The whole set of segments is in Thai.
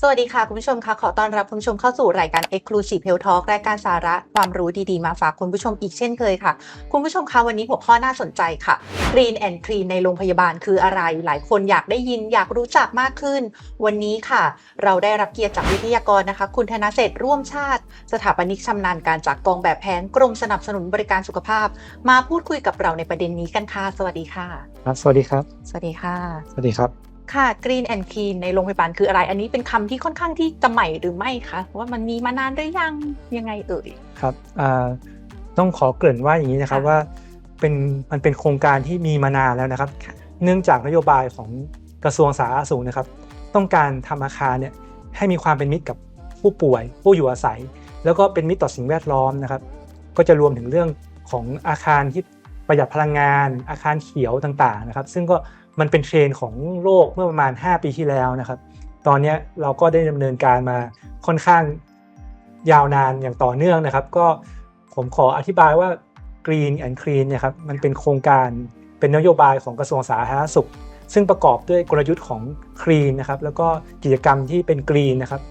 สวัสดีค่ะ คุณผู้ชมค่ะ ขอต้อนรับคุณผู้ชมเข้าสู่รายการ Exclusive Health Talk รายการสาระความรู้ดีๆ มาฝากคุณผู้ชมอีกเช่นเคยค่ะ คุณผู้ชมคะวันนี้หัวข้อน่าสนใจค่ะ Green and Clean ในโรงพยาบาลคืออะไร หลายคนอยากได้ยินอยากรู้จักมากขึ้น วันนี้ค่ะ เราได้รับเกียรติจากวิทยากรนะคะ คุณธนเศรษฐ์ร่วมชาติ สถาปนิกชำนาญการจากกองแบบแผนกรมสนับสนุนบริการสุขภาพ มาพูดคุยกับเราในประเด็นนี้กันค่ะ สวัสดีค่ะ ครับ สวัสดีครับ สวัสดีค่ะ สวัสดีครับ ค่ะ Green and Clean ในโรงพยาบาลคืออะไร อันนี้เป็นคำที่ค่อนข้างที่จะใหม่หรือไม่คะว่ามันมีมานานหรือยังยังไงเอ่ยครับอ่าต้องขอเกริ่นว่าอย่างนี้นะครับค่ะว่าเป็นมันเป็นโครงการที่มีมานานแล้วนะครับค่ะเนื่องจากนโยบายของกระทรวงสาธารณสุขนะครับ ต้องการทำอาคารเนี่ยให้มีความเป็นมิตรกับผู้ป่วย ผู้อยู่อาศัย แล้วก็เป็นมิตรต่อสิ่งแวดล้อมนะครับ ก็จะรวมถึงเรื่องของอาคารที่ประหยัดพลังงาน อาคารเขียวต่างๆนะครับ ซึ่งก็ มันเป็นเทรนของโลกเมื่อประมาณ 5 ปีที่แล้วนะครับ ตอนนี้เราก็ได้ดำเนินการมาค่อนข้างยาวนานอย่างต่อเนื่องนะครับ ก็ผมขออธิบายว่า Green and Clean เนี่ยครับมันเป็นโครงการเป็นนโยบายของกระทรวงสาธารณสุข ซึ่งประกอบด้วยกลยุทธ์ของ Clean นะครับแล้วก็กิจกรรมที่เป็น Green นะครับ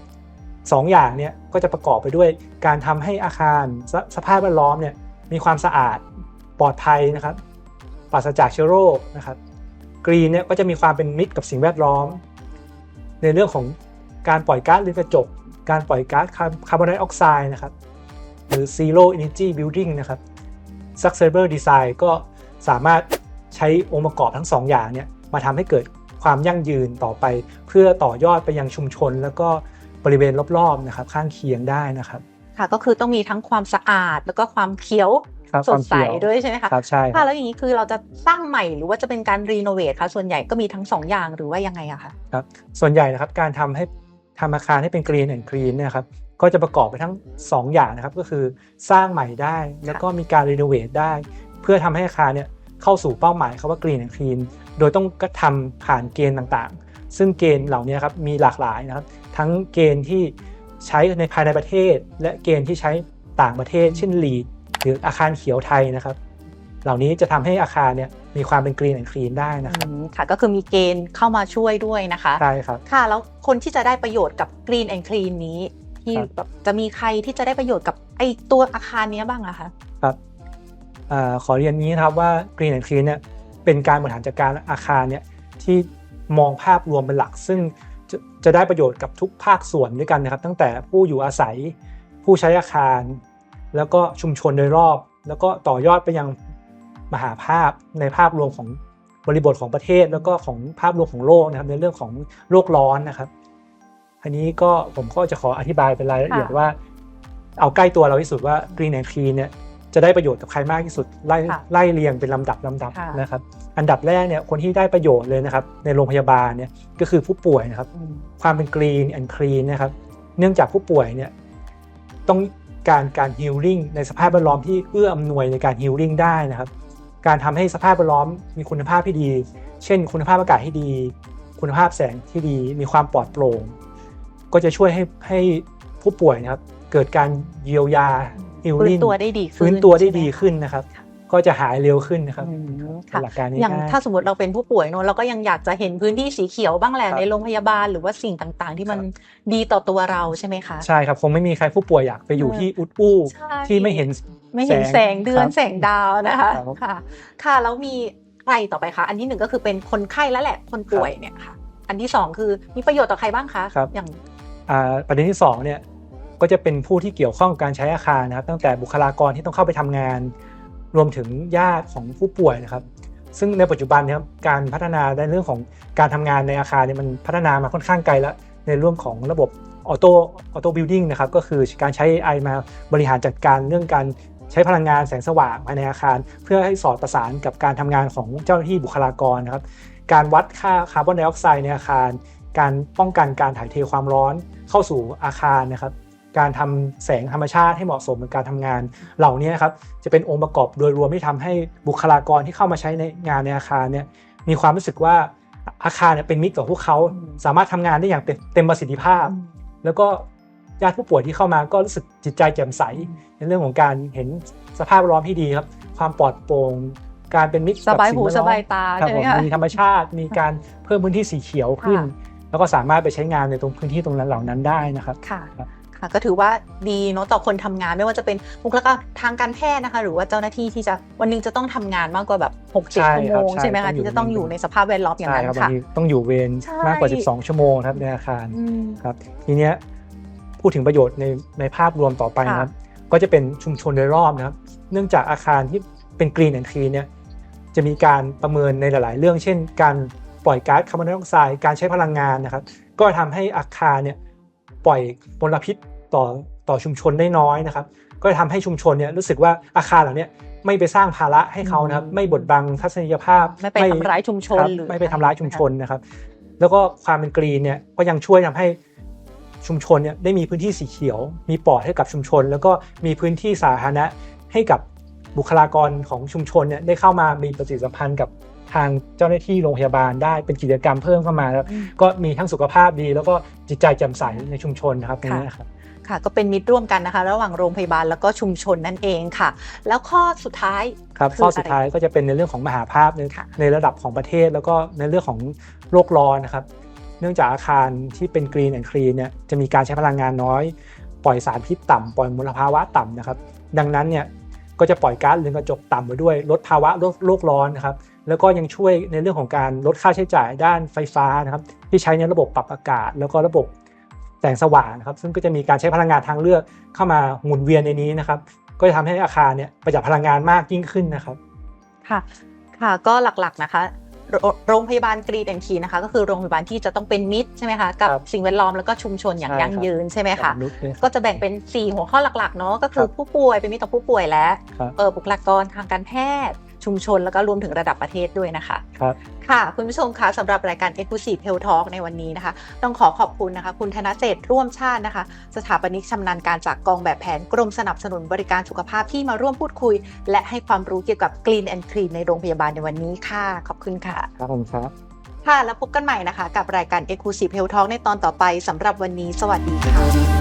สองอย่างเนี่ยก็จะประกอบไปด้วยการทำให้อาคารสสภาพแวดล้อมเนี่ยมีความสะอาดปลอดภัยนะครับปราศจากเชื้อโรคนะครับ กรีนเนี่ยก็จะมีความเป็นมิตรกับสิ่งแวดล้อม ในเรื่องของการปล่อยก๊าซเรือนกระจก การปล่อยก๊าซคาร์บอนไดออกไซด์นะครับ หรือ Zero Energy Building นะครับ Sustainable Design ก็สามารถใช้องค์ประกอบทั้งสองอย่างเนี่ยมาทำให้เกิดความยั่งยืนต่อไป เพื่อต่อยอดไปยังชุมชน แล้วก็บริเวณรอบๆนะครับข้างเคียงได้นะครับค่ะก็คือต้องมีทั้งความสะอาดแล้วก็ความเขียว สคดวามใสเขียวด้วยใช่ไหมคะครับใช่คค่ะรับแล้วอย่างนี้คือเราจะสร้างใหม่หรือว่าจะเป็นการรีโนเวทคะส่วนใหญ่ก็มีทั้งสองอย่างหรือว่ายังไงอะคะครับส่วนใหญ่นะครับการทำให้ทำอาคารให้เป็น Green and Clean เนี่ยครับก็จะประกอบไปทั้ง 2 อย่างนะครับก็คือสร้างใหม่ได้ แล้วก็มีการรีโนเวทได้ เพื่อทำให้อาคารเนี่ยเข้าสู่เป้าหมายคำว่า Green and Clean โดยต้องกระทำผ่านเกณฑ์ต่างๆ ซึ่งเกณฑ์เหล่านี้ครับมีหลากหลายนะครับ ทั้งเกณฑ์ที่ใช้ในภายในประเทศ และเกณฑ์ที่ใช้ต่างประเทศ เช่น LEED หรืออาคารเขียวไทยนะครับ เหล่านี้จะทำให้อาคารเนี่ยมีความเป็น Green and Clean ได้นะครับอืมค่ะ ก็คือมีเกณฑ์เข้ามาช่วยด้วยนะคะใช่ครับค่ะ แล้วคนที่จะได้ประโยชน์กับ Green and Clean นี้ที่ครับแบบจะมีใครที่จะได้ประโยชน์กับไอตัวอาคารเนี้ยบ้างอะคะครับอาขอเรียนนี้นะครับว่า Green and Clean เนี่ยเป็นการบริหารจัดการอาคารเนี่ยที่มองภาพรวมเป็นหลัก ซึ่งจะจะได้ประโยชน์กับทุกภาคส่วนด้วยกันนะครับ ตั้งแต่ผู้อยู่อาศัยผู้ใช้อาคาร แล้วก็ชุมชนโดยรอบ แล้วก็ต่อยอดไปยังมหาภาพในภาพรวมของบริบทของประเทศ แล้วก็ของภาพรวมของโลกนะครับในเรื่องของโลกร้อนนะครับอันนี้ก็ผมก็จะขออธิบายเป็นรายละเอียดค่ะว่า เอาใกล้ตัวเราที่สุดว่า Green and Clean เนี่ยจะได้ประโยชน์กับใครมากที่สุดไล่ค่ะไล่เรียงเป็นลำดับลำดับค่ะนะครับ อันดับแรกเนี่ยคนที่ได้ประโยชน์เลยนะครับ ในโรงพยาบาลเนี่ยก็คือผู้ป่วยนะครับอืมความเป็น Green and Clean นะครับ เนื่องจากผู้ป่วยเนี่ยต้อง การการฮีลลิ่งในสภาพแวดล้อมที่เอื้ออำนวยในการฮีลลิ่งได้นะครับ การทำให้สภาพแวดล้อมมีคุณภาพที่ดี เช่น คุณภาพอากาศที่ดี คุณภาพแสงที่ดี มีความปลอดโปร่ง ก็จะช่วยให้ให้ผู้ป่วยนะครับ เกิดการเยียวยาฮีลฟื้นลิ่งตัวได้ดีขึ้นฟื้นตัวได้ใช่หมดีคะขึ้นนะครับ ก็จะหายเร็วขึ้นนะครับอืมเป็นค่ะหลักการนี้อย่างง่ายถ้าสมมติเราเป็นผู้ป่วยเนอะเราก็ยังอยากจะเห็นพื้นที่สีเขียวบ้างแหละครับในโรงพยาบาลหรือว่าสิ่งต่างๆ ที่มันดีต่อตัวเราใช่ไหมคะใช่ครับคงไม่มีใครผู้ป่วยอยากไปอยู่เออที่อุดอู้ใช่ที่ไม่เห็นไม่เห็นแสงเดือนครับแสงดาวนะคะครับค่ะค่ะแล้วมีใครต่อไปคะอันที่หนึ่งก็คือเป็นคนไข้แล้วแหละคนป่วยเนี่ยค่ะ อันที่สองคือมีประโยชน์ต่อใครบ้างคะครับอย่างอ่าประเด็นที่2เนี่ยก็จะเป็นผู้ที่เกี่ยวข้องกับการใช้อาคารนะครับ ตั้งแต่บุคลากรที่ต้องเข้าไปทำงาน รวมถึงญาติของผู้ป่วยนะครับ ซึ่งในปัจจุบันเนะครับการพัฒนาในเรื่องของการทำงานในอาคารเนี่ยมันพัฒนามาค่อนข้างไกลแล้ว ในเรื่องของระบบออโต้ออโต้บิลดิ้งนะครับก็คือการใช้ AI มาบริหารจัดการเรื่องการใช้พลังงานแสงสว่างภายในอาคาร เพื่อให้สอดประสานกับการทำงานของเจ้าหน้าที่บุคลากรนะครับ การวัดค่าคาร์บอนไดออกไซด์ในอาคาร การป้องกันการถ่ายเทความร้อนเข้าสู่อาคารนะครับ การทำแสงธรรมชาติให้เหมาะสมกับการทำงาน เหล่านี้นะครับจะเป็นองค์ประกอบโดยรวมที่ทำให้บุคลากรที่เข้ามาใช้ในงานในอาคารเนี่ยมีความรู้สึกว่าอาคารเนี่ยเป็นมิตรกับพวกเขาอืมสามารถทำงานได้อย่างเต็มเต็มประสิทธิภาพ แล้วก็ญาติผู้ป่วยที่เข้ามาก็รู้สึกจิตใจแจ่มใส ในเรื่องของการเห็นสภาพแวดล้อมที่ดีครับความปลอดโปร่งการเป็นมิตรสกับบายสิ่งหูแวดสล้อมบายตาครับใช่ไหผมมคะมีธรรมชาติมีการเพิ่มพื้นที่สีเขียวขึ้นค่ะแล้วก็สามารถไปใช้งานในตรงพื้นที่ตรงนั้นเหล่านั้นได้นะครับค่ะครับค่ะ ก็ถือว่าดีเนาะต่อคนทำงานไม่ว่าจะเป็นบุคลากรทางการแพทย์นะคะ หรือว่าเจ้าหน้าที่ที่จะวันหนึงจะต้องทำงานมากกว่าแบบ6กเจ็ดใช่ชั่วครับโมงใช่ใช่ไหมต้คะองอยู่ที่จะต้องอยู่ในสภาพแวดล้อมอย่างใช่นั้นครับบางค่ะทีต้องอยู่เวรใช่มากกว่า 12 ชั่วโมงครับในอาคารอืมครับทีเนี้ยพูดถึงประโยชน์ในในภาพรวมต่อไปค่ะนะครับ ก็จะเป็นชุมชนโดยรอบนะครับ เนื่องจากอาคารที่เป็นกรีนแอนด์คลีนเนี่ยจะมีการประเมินในหลาย ๆ เรื่อง เช่น การปล่อยก๊าซคาร์บอนไดออกไซด์การใช้พลังงานนะครับ ก็ทำให้อาคารเนี่ย ปล่อยมลพิษต่อต่อชุมชนได้น้อยนะครับ ก็ทำให้ชุมชนเนี่ยรู้สึกว่าอาคารเหล่าเนี้ยไม่ไปสร้างภาระให้เขานะครับอืมไม่บดบังทัศนียภาพไม่ไปทำร้ายชุมชนครับหรือไม่ไปทำร้ายชุมชนนะครับ แล้วก็ความเป็นกรีนเนี่ยก็ยังช่วยทำให้ชุมชนเนี่ยได้มีพื้นที่สีเขียว มีปลอดให้กับชุมชน แล้วก็มีพื้นที่สาธารณะให้กับบุคลากรของชุมชนเนี่ยได้เข้ามามีปฏิสัมพันธ์กับ ทางเจ้าหน้าที่โรงพยาบาลได้เป็นกิจกรรมเพิ่มเข้ามาครับอืมก็มีทั้งสุขภาพดี แล้วก็จิตใจแจ่มใสในชุมชนนะครับตรงนี้นะครับค่ะก็เป็นมิตรร่วมกันนะคะ ระหว่างโรงพยาบาลแล้วก็ชุมชนนั่นเองค่ะ แล้วข้อสุดท้ายครับคือข้อสุดอะไรท้ายก็จะเป็นในเรื่องของมหาภาพในค่ะในระดับของประเทศ แล้วก็ในเรื่องของโลกร้อนนะครับ เนื่องจากอาคารที่เป็นกรีนแอนด์คลีนเนี่ยจะมีการใช้พลังงานน้อย ปล่อยสารพิษต่ำปล่อยมลภาวะต่ำนะครับ ดังนั้นเนี่ยก็จะปล่อยก๊าซเรือนกระจกต่ำไปด้วยลดภาวะโลกโลกร้อนนะครับ แล้วก็ยังช่วยในเรื่องของการลดค่าใช้จ่ายด้านไฟฟ้านะครับที่ใช้ในระบบปรับอากาศ แล้วก็ระบบแสงสว่างนะครับ ซึ่งก็จะมีการใช้พลังงานทางเลือกเข้ามาหมุนเวียนในนี้นะครับ ก็จะทำให้อาคารเนี่ยประหยัดพลังงานมากยิ่งขึ้นนะครับค่ะค่ะก็หลักๆนะคะโรโรงพยาบาลกรีดแอนทีนะคะก็คือโรงพยาบาลที่จะต้องเป็นมิตรใช่ไหมคะกับครับสิ่งแวดล้อมแล้วก็ชุมชนอย่างใช่ยั่งครับยืนใช่ไหมคะมนุษย์เนี่ยก็จะแบ่งเป็น 4 หัวข้อหลักๆเนาะก็คือครับผู้ป่วยเป็นมิตรต่อผู้ป่วยและครับเออบุคลากรทางการแพทย์ ชุมชน แล้วก็รวมถึงระดับประเทศด้วยนะคะครับค่ะ คุณผู้ชมคะสำหรับรายการ Exclusive Health Talk ในวันนี้นะคะ ต้องขอขอบคุณนะคะ คุณธนเศรษฐ์ร่วมชาตินะคะ สถาปนิกชำนาญการจากกองแบบแผนกรมสนับสนุนบริการสุขภาพที่มาร่วมพูดคุย และให้ความรู้เกี่ยวกับ Clean and Clean ในโรงพยาบาลในวันนี้ค่ะ ขอบคุณค่ะครับผมครับค่ะแล้วพบกันใหม่นะคะ กับรายการ Exclusive Health Talk ในตอนต่อไปสำหรับวันนี้ สวัสดีค่ะ